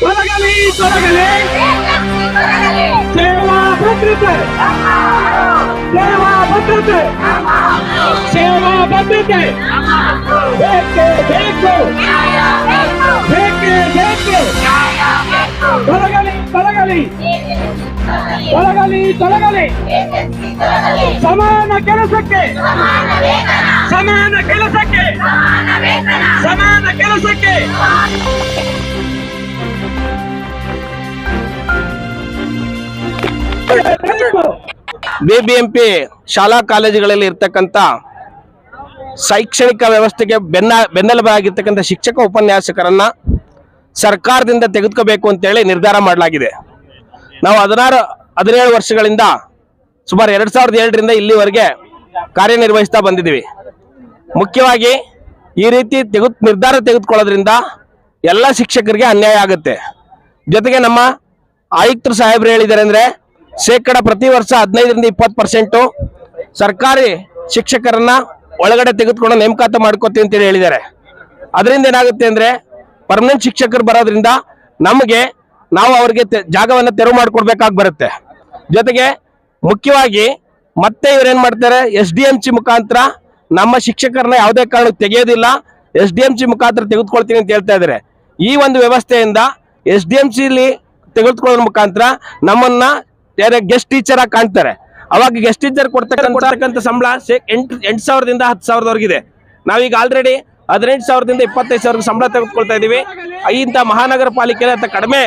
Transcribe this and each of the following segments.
ತೊಲಗಲಿ ಸೇವಾ ಭದ್ರತೆ ಸೇವಾ ಭದ್ರತೆ ಸೇವಾ ಭದ್ರತೆ ಬೇಕೇ ಬೇಕು ಬೇಕೇ ಬೇಕು ತೊಲಗಲಿ ತೊಲಗಲಿ ತೊಲಗಲಿ ತೊಲಗಲಿ ಸಮಾನ ಕೆಲಸಕ್ಕೆ ಸಮಾನ ಕೆಲಸಕ್ಕೆ ಸಮಾನ ಕೆಲಸಕ್ಕೆ BBMP ಶಾಲಾ ಕಾಲೇಜುಗಳಲ್ಲಿ ಇರ್ತಕ್ಕಂಥ ಶೈಕ್ಷಣಿಕ ವ್ಯವಸ್ಥೆಗೆ ಬೆನ್ನ ಬೆನ್ನೆಲುಬಾಗಿರ್ತಕ್ಕಂಥ ಶಿಕ್ಷಕ ಉಪನ್ಯಾಸಕರನ್ನ ಸರ್ಕಾರದಿಂದ ತೆಗೆದುಕೋಬೇಕು ಅಂತೇಳಿ ನಿರ್ಧಾರ ಮಾಡಲಾಗಿದೆ. ನಾವು ಹದಿನಾರು, ಹದಿನೇಳು ವರ್ಷಗಳಿಂದ ಸುಮಾರು ಎರಡ್ ಸಾವಿರದ ಏಳರಿಂದ ಇಲ್ಲಿವರೆಗೆ ಕಾರ್ಯನಿರ್ವಹಿಸ್ತಾ ಬಂದಿದ್ದೀವಿ. ಮುಖ್ಯವಾಗಿ ಈ ರೀತಿ ತೆಗೆದು ನಿರ್ಧಾರ ತೆಗೆದುಕೊಳ್ಳೋದ್ರಿಂದ ಎಲ್ಲ ಶಿಕ್ಷಕರಿಗೆ ಅನ್ಯಾಯ ಆಗುತ್ತೆ. ಜೊತೆಗೆ ನಮ್ಮ ಆಯುಕ್ತರು ಸಾಹೇಬರು ಹೇಳಿದ್ದಾರೆ ಅಂದ್ರೆ ಶೇಕಡ ಪ್ರತಿ ವರ್ಷ ಹದಿನೈದರಿಂದ ಇಪ್ಪತ್ತು ಪರ್ಸೆಂಟು ಸರ್ಕಾರಿ ಶಿಕ್ಷಕರನ್ನ ಒಳಗಡೆ ತೆಗೆದುಕೊಂಡು ನೇಮಕಾತ ಮಾಡ್ಕೋತೀವಿ ಅಂತೇಳಿ ಹೇಳಿದ್ದಾರೆ. ಅದರಿಂದ ಏನಾಗುತ್ತೆ ಅಂದರೆ ಪರ್ಮನೆಂಟ್ ಶಿಕ್ಷಕರು ಬರೋದ್ರಿಂದ ನಮಗೆ ನಾವು ಅವರಿಗೆ ಜಾಗವನ್ನು ತೆರವು ಮಾಡಿಕೊಡ್ಬೇಕಾಗಿ ಬರುತ್ತೆ. ಜೊತೆಗೆ ಮುಖ್ಯವಾಗಿ ಮತ್ತೆ ಇವ್ರೇನ್ ಮಾಡ್ತಾರೆ, ಎಸ್ ಡಿ ಎಂ ಸಿ ಮುಖಾಂತರ ನಮ್ಮ ಶಿಕ್ಷಕರನ್ನ ಯಾವುದೇ ಕಾರಣಕ್ಕೆ ತೆಗೆಯೋದಿಲ್ಲ. ಎಸ್ ಡಿ ಎಂ ಸಿ ಮುಖಾಂತರ ತೆಗೆದುಕೊಳ್ತೀನಿ ಅಂತ ಹೇಳ್ತಾ ಇದ್ದಾರೆ. ಈ ಒಂದು ವ್ಯವಸ್ಥೆಯಿಂದ ಎಸ್ ಡಿ ಎಂ ಸಿಲಿ ತೆಗೆದುಕೊಳ್ಳೋದ್ರ ಮುಖಾಂತರ ನಮ್ಮನ್ನ ಗೆಸ್ಟ್ ಟೀಚರ್ ಆಗಿ ಕಾಣ್ತಾರೆ. ಅವಾಗ ಗೆಸ್ಟ್ ಟೀಚರ್ ಕೊಡ್ತಕ್ಕಂತ ಸಂಬಳ ಎಂಟು ಎಂಟು ಸಾವಿರದಿಂದ ಹತ್ತು ಸಾವಿರದವರೆಗಿದೆ ನಾವೀಗ ಆಲ್ರೆಡಿ ಹದಿನೆಂಟು ಸಾವಿರದಿಂದ ಇಪ್ಪತ್ತೈದು ಸಾವಿರ ಸಂಬಳ ತೆಗೆದುಕೊಳ್ತಾ ಇದ್ದೀವಿ. ಇಂಥ ಮಹಾನಗರ ಪಾಲಿಕೆಯಲ್ಲಿ ಅಂತ ಕಡಿಮೆ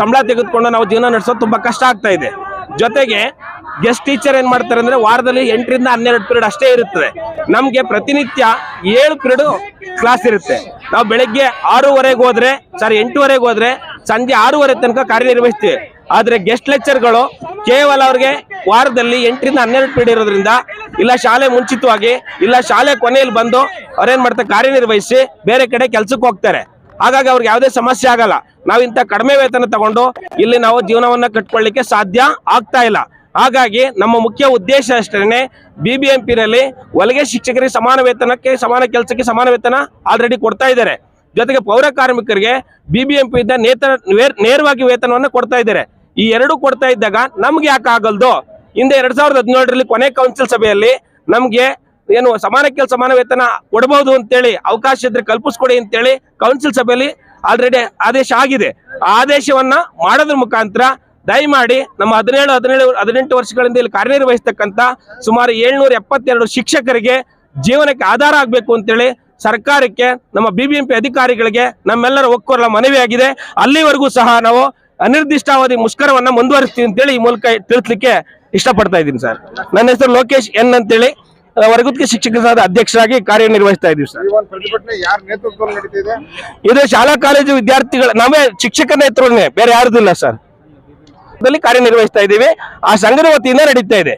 ಸಂಬಳ ತೆಗೆದುಕೊಂಡು ನಾವು ಜೀವನ ನಡೆಸೋದು ತುಂಬಾ ಕಷ್ಟ ಆಗ್ತಾ ಇದೆ. ಜೊತೆಗೆ ಗೆಸ್ಟ್ ಟೀಚರ್ ಏನ್ ಮಾಡ್ತಾರೆ ಅಂದ್ರೆ ವಾರದಲ್ಲಿ ಎಂಟರಿಂದ ಹನ್ನೆರಡು ಪಿರಿಯಡ್ ಅಷ್ಟೇ ಇರುತ್ತದೆ. ನಮ್ಗೆ ಪ್ರತಿನಿತ್ಯ ಏಳು ಪಿರಿಯಡ್ ಕ್ಲಾಸ್ ಇರುತ್ತೆ. ನಾವು ಬೆಳಗ್ಗೆ ಆರೂವರೆಗೆ ಹೋದ್ರೆ ಸಾರಿ ಎಂಟೂವರೆಗೆ ಹೋದ್ರೆ ಸಂಜೆ ಆರೂವರೆ ತನಕ ಕಾರ್ಯನಿರ್ವಹಿಸ್ತೀವಿ. ಆದ್ರೆ ಗೆಸ್ಟ್ ಲೆಕ್ಚರ್ಗಳು ಕೇವಲ ಅವ್ರಿಗೆ ವಾರದಲ್ಲಿ ಎಂಟರಿಂದ ಹನ್ನೆರಡು ಪೀರಿಯಡ್ ಇರೋದ್ರಿಂದ ಇಲ್ಲ ಶಾಲೆ ಮುಂಚಿತವಾಗಿ, ಇಲ್ಲ ಶಾಲೆ ಕೊನೆಯಲ್ಲಿ ಬಂದು ಅವ್ರೇನ್ ಮಾಡ್ತಾರೆ, ಕಾರ್ಯನಿರ್ವಹಿಸಿ ಬೇರೆ ಕಡೆ ಕೆಲ್ಸಕ್ಕೆ ಹೋಗ್ತಾರೆ. ಹಾಗಾಗಿ ಅವ್ರಿಗೆ ಯಾವುದೇ ಸಮಸ್ಯೆ ಆಗಲ್ಲ. ನಾವು ಇಂಥ ಕಡಿಮೆ ವೇತನ ತಗೊಂಡು ಇಲ್ಲಿ ನಾವು ಜೀವನವನ್ನ ಕಟ್ಕೊಳ್ಳಿಕ್ಕೆ ಸಾಧ್ಯ ಆಗ್ತಾ ಇಲ್ಲ. ಹಾಗಾಗಿ ನಮ್ಮ ಮುಖ್ಯ ಉದ್ದೇಶ ಅಷ್ಟೇನೆ ಪಿನಲ್ಲಿ ಹೊಲಿಗೆ ಶಿಕ್ಷಕರಿಗೆ ಸಮಾನ ವೇತನಕ್ಕೆ, ಸಮಾನ ಕೆಲಸಕ್ಕೆ ಸಮಾನ ವೇತನ ಆಲ್ರೆಡಿ ಕೊಡ್ತಾ ಇದ್ದಾರೆ. ಜೊತೆಗೆ ಪೌರ ಕಾರ್ಮಿಕರಿಗೆ ಬಿ ಬಿಬಿಎಂಪಿ ಇಂದ ನೇತರ, ನೇರ್- ನೇರವಾಗಿ ವೇತನವನ್ನು ಕೊಡ್ತಾ ಇದ್ದಾರೆ. ಈ ಎರಡು ಕೊಡ್ತಾ ಇದ್ದಾಗ ನಮ್ಗೆ ಯಾಕೆ ಆಗಲ್ದು? ಹಿಂದೆ ಎರಡ್ ಸಾವಿರದ ಹದಿನೇಳರಲ್ಲಿ ಕೊನೆ ಕೌನ್ಸಿಲ್ ಸಭೆಯಲ್ಲಿ ನಮ್ಗೆ ಏನು ಸಮಾನ ಕೆಲಸ ಸಮಾನ ವೇತನ ಕೊಡಬಹುದು ಅಂತೇಳಿ ಅವಕಾಶ ಇದ್ರೆ ಕಲ್ಪಿಸ್ಕೊಡಿ ಅಂತೇಳಿ ಕೌನ್ಸಿಲ್ ಸಭೆಯಲ್ಲಿ ಆಲ್ರೆಡಿ ಆದೇಶ ಆಗಿದೆ. ಆ ಆದೇಶವನ್ನ ಮಾಡೋದ್ರ ಮುಖಾಂತರ ದಯಮಾಡಿ ನಮ್ಮ ಹದಿನೇಳು ಹದಿನೇಳು, ಹದಿನೆಂಟು ವರ್ಷಗಳಿಂದ ಇಲ್ಲಿ ಕಾರ್ಯನಿರ್ವಹಿಸ್ತಕ್ಕಂಥ ಸುಮಾರು ಏಳ್ನೂರ ಎಪ್ಪತ್ತೆರಡು ಶಿಕ್ಷಕರಿಗೆ ಜೀವನಕ್ಕೆ ಆಧಾರ ಆಗಬೇಕು ಅಂತೇಳಿ ಸರ್ಕಾರಕ್ಕೆ, ನಮ್ಮ ಬಿಬಿಎಂಪಿ ಅಧಿಕಾರಿಗಳಿಗೆ ನಮ್ಮೆಲ್ಲರ ಒಕ್ಕೊರಲ ಆಗಿದೆ ಅಲ್ಲಿವರೆಗೂ ಸಹ ನಾವು ಅನಿರ್ದಿಷ್ಟಾವಧಿ ಮುಷ್ಕರವನ್ನ ಮುಂದುವರಿಸ್ತೀವಿ ಅಂತೇಳಿ ಈ ಮೂಲಕ ತಿಳಿಸ್ಲಿಕ್ಕೆ ಇಷ್ಟಪಡ್ತಾ ಇದ್ದೀನಿ ಸರ್. ನನ್ನ ಹೆಸರು ಲೋಕೇಶ್ ಎನ್ ಅಂತೇಳಿ. ವರಗುತ್ತಿಗೆ ಶಿಕ್ಷಕ ಸಂಘದ ಅಧ್ಯಕ್ಷರಾಗಿ ಕಾರ್ಯನಿರ್ವಹಿಸ್ತಾ ಇದ್ದೀವಿ ಸರ್. ಇದು ಶಾಲಾ ಕಾಲೇಜು ವಿದ್ಯಾರ್ಥಿಗಳ ನಾವೇ ಶಿಕ್ಷಕರ ನೇತೃತ್ವನೇ ಬೇರೆ ಯಾರ್ದು ಇಲ್ಲ ಸರ್. ಕಾರ್ಯನಿರ್ವಹಿಸ್ತಾ ಇದ್ದೀವಿ. ಆ ಸಂಘದ ವತಿಯಿಂದ ನಡೀತಾ ಇದೆ.